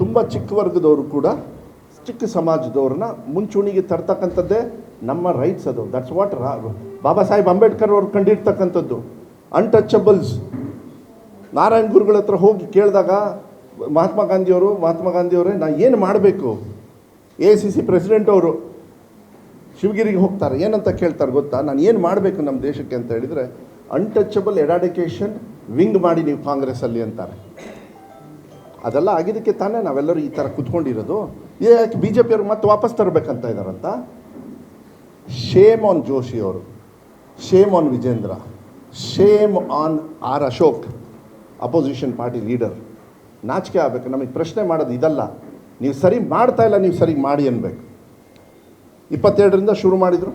ತುಂಬ ಚಿಕ್ಕ ವರ್ಗದವರು ಕೂಡ ಚಿಕ್ಕ ಸಮಾಜದವ್ರನ್ನ ಮುಂಚೂಣಿಗೆ ತರ್ತಕ್ಕಂಥದ್ದೇ ನಮ್ಮ ರೈಟ್ಸ್ ಅದು. ದಟ್ಸ್ ವಾಟ್ ಬಾಬಾ ಸಾಹೇಬ್ ಅಂಬೇಡ್ಕರ್ ಅವ್ರು ಕಂಡಿರ್ತಕ್ಕಂಥದ್ದು. ಅನ್ಟಚಬಲ್ಸ್ ನಾರಾಯಣ ಗುರುಗಳ ಹತ್ರ ಹೋಗಿ ಕೇಳಿದಾಗ, ಮಹಾತ್ಮ ಗಾಂಧಿಯವರು, ಮಹಾತ್ಮ ಗಾಂಧಿಯವರೇ, ನಾ ಏನು ಮಾಡಬೇಕು? ಎ ಸಿ ಸಿ ಪ್ರೆಸಿಡೆಂಟ್ ಅವರು ಶಿವಗಿರಿಗೆ ಹೋಗ್ತಾರೆ. ಏನಂತ ಕೇಳ್ತಾರೆ ಗೊತ್ತಾ? ನಾನು ಏನು ಮಾಡಬೇಕು ನಮ್ಮ ದೇಶಕ್ಕೆ ಅಂತ ಹೇಳಿದರೆ ಅನ್ಟಚಬಲ್ ಎರಾಡಿಕೇಶನ್ ವಿಂಗ್ ಮಾಡಿ ನೀವು ಕಾಂಗ್ರೆಸ್ಸಲ್ಲಿ ಅಂತಾರೆ. ಅದೆಲ್ಲ ಆಗಿದ್ದಕ್ಕೆ ತಾನೇ ನಾವೆಲ್ಲರೂ ಈ ಥರ ಕುತ್ಕೊಂಡಿರೋದು. ಯಾಕೆ ಬಿ ಜೆ ಪಿಯವ್ರು ಮತ್ತೆ ವಾಪಸ್ ತರಬೇಕಂತ ಇದ್ದಾರಂತ ಶೇಮ್ ಆನ್ ಜೋಶಿ ಅವರು. Shame on Vijendra shame on R Ashok opposition party leader ನಾಚಿಕೆ ಆಗಬೇಕು. ನಮಗೆ ಪ್ರಶ್ನೆ ಮಾಡೋದು ಇದಲ್ಲ. ನೀವು ಸರಿ ಮಾಡ್ತಾ ಇಲ್ಲ, ನೀವು ಸರಿ ಮಾಡಿ ಅನ್ಬೇಕು. ಇಪ್ಪತ್ತೆರಡರಿಂದ ಶುರು ಮಾಡಿದರು.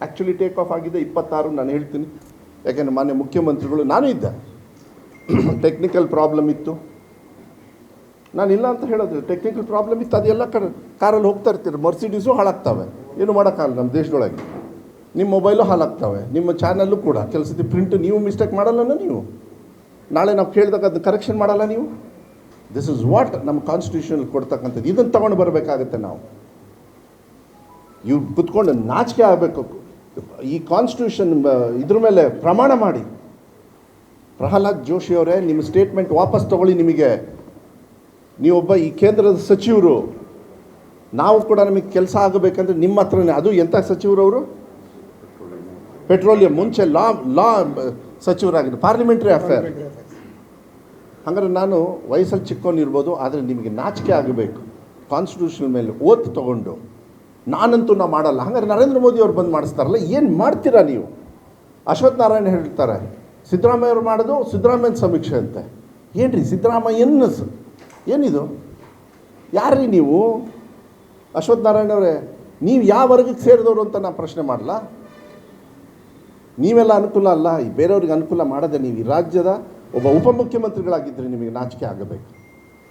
ಆ್ಯಕ್ಚುಲಿ ಟೇಕ್ ಆಫ್ ಆಗಿದೆ. ಇಪ್ಪತ್ತಾರು ನಾನು ಹೇಳ್ತೀನಿ. ಯಾಕೆಂದರೆ ಮಾನ್ಯ ಮುಖ್ಯಮಂತ್ರಿಗಳು, ನಾನು ಇದ್ದೆ. ಟೆಕ್ನಿಕಲ್ ಪ್ರಾಬ್ಲಮ್ ಇತ್ತು. ನಾನು ಇಲ್ಲ ಅಂತ ಹೇಳೋದು ಟೆಕ್ನಿಕಲ್ ಪ್ರಾಬ್ಲಮ್ ಇತ್ತು, ಅದೆಲ್ಲ ಕಡೆ ಕಾರಲ್ಲಿ ಹೋಗ್ತಾ ಇರ್ತೀರಿ. ಮರ್ಸಿಡೀಸು ಹಾಳಾಗ್ತವೆ. ಏನು ಮಾಡೋಕ್ಕಾಗಲ್ಲ ನಮ್ಮ ದೇಶದೊಳಗೆ. ನಿಮ್ಮ ಮೊಬೈಲು ಹಾಳಾಗ್ತವೆ. ನಿಮ್ಮ ಚಾನಲ್ಲು ಕೂಡ. ಕೆಲಸದ ಪ್ರಿಂಟ್ ನೀವು ಮಿಸ್ಟೇಕ್ ಮಾಡಲ್ಲನ ನೀವು? ನಾಳೆ ನಾವು ಕೇಳಿದಾಗ ಅದನ್ನ ಕರೆಕ್ಷನ್ ಮಾಡಲ್ಲ ನೀವು? ದಿಸ್ ಇಸ್ ವಾಟ್ ನಮ್ಮ ಕಾನ್ಸ್ಟಿಟ್ಯೂಷನ್ ಕೊಡ್ತಕ್ಕಂಥದ್ದು. ಇದನ್ನು ತೊಗೊಂಡು ಬರಬೇಕಾಗತ್ತೆ ನಾವು. ಇವ್ರು ಕುತ್ಕೊಂಡು ನಾಚಿಕೆ ಆಗಬೇಕು. ಈ ಕಾನ್ಸ್ಟಿಟ್ಯೂಷನ್ ಇದ್ರ ಮೇಲೆ ಪ್ರಮಾಣ ಮಾಡಿ. ಪ್ರಹ್ಲಾದ್ ಜೋಶಿ ಅವರೇ ನಿಮ್ಮ ಸ್ಟೇಟ್ಮೆಂಟ್ ವಾಪಸ್ ತಗೊಳ್ಳಿ ನಿಮಗೆ. ನೀವೊಬ್ಬ ಈ ಕೇಂದ್ರದ ಸಚಿವರು, ನಾವು ಕೂಡ ನಮಗೆ ಕೆಲಸ ಆಗಬೇಕಂದ್ರೆ ನಿಮ್ಮ ಹತ್ರನೇ. ಅದು ಎಂಥ ಸಚಿವರು ಅವರು? ಪೆಟ್ರೋಲಿಯಂ. ಮುಂಚೆ ಲಾ ಲಾ, ಸಚಿವರಾಗಿದ್ದು ಪಾರ್ಲಿಮೆಂಟ್ರಿ ಅಫೇರ್. ಹಾಗಾದ್ರೆ ನಾನು ವಯಸ್ಸಲ್ಲಿ ಚಿಕ್ಕವನಿರ್ಬೋದು ಆದರೆ ನಿಮಗೆ ನಾಚಿಕೆ ಆಗಬೇಕು. ಕಾನ್ಸ್ಟಿಟ್ಯೂಷನ್ ಮೇಲೆ ಓತ್ ತೊಗೊಂಡು. ನಾನಂತೂ ನಾ ಮಾಡಲ್ಲ. ಹಾಗಾದ್ರೆ ನರೇಂದ್ರ ಮೋದಿ ಅವ್ರು ಬಂದು ಮಾಡಿಸ್ತಾರಲ್ಲ, ಏನು ಮಾಡ್ತೀರಾ ನೀವು? ಅಶ್ವಥ್ ನಾರಾಯಣ ಹೇಳ್ತಾರೆ, ಸಿದ್ದರಾಮಯ್ಯ ಅವರು ಮಾಡೋದು ಸಿದ್ದರಾಮಯ್ಯನ ಸಮೀಕ್ಷೆ ಅಂತೆ ಏನ್ರಿ ಸಿದ್ದರಾಮಯ್ಯನ ಸ ಏನಿದು? ಯಾರ್ರೀ ನೀವು? ಅಶ್ವಥ್ ನಾರಾಯಣ ಅವರೇ, ನೀವು ಯಾವ ವರ್ಗಕ್ಕೆ ಸೇರಿದವರು ಅಂತ ನಾನು ಪ್ರಶ್ನೆ ಮಾಡಲ್ಲ ನೀವೆಲ್ಲ ಅನುಕೂಲ ಅಲ್ಲ ಬೇರೆಯವ್ರಿಗೆ ಅನುಕೂಲ ಮಾಡದೆ ನೀವು ಈ ರಾಜ್ಯದ ಒಬ್ಬ ಉಪಮುಖ್ಯಮಂತ್ರಿಗಳಾಗಿದ್ದರೆ ನಿಮಗೆ ನಾಚಿಕೆ ಆಗಬೇಕು.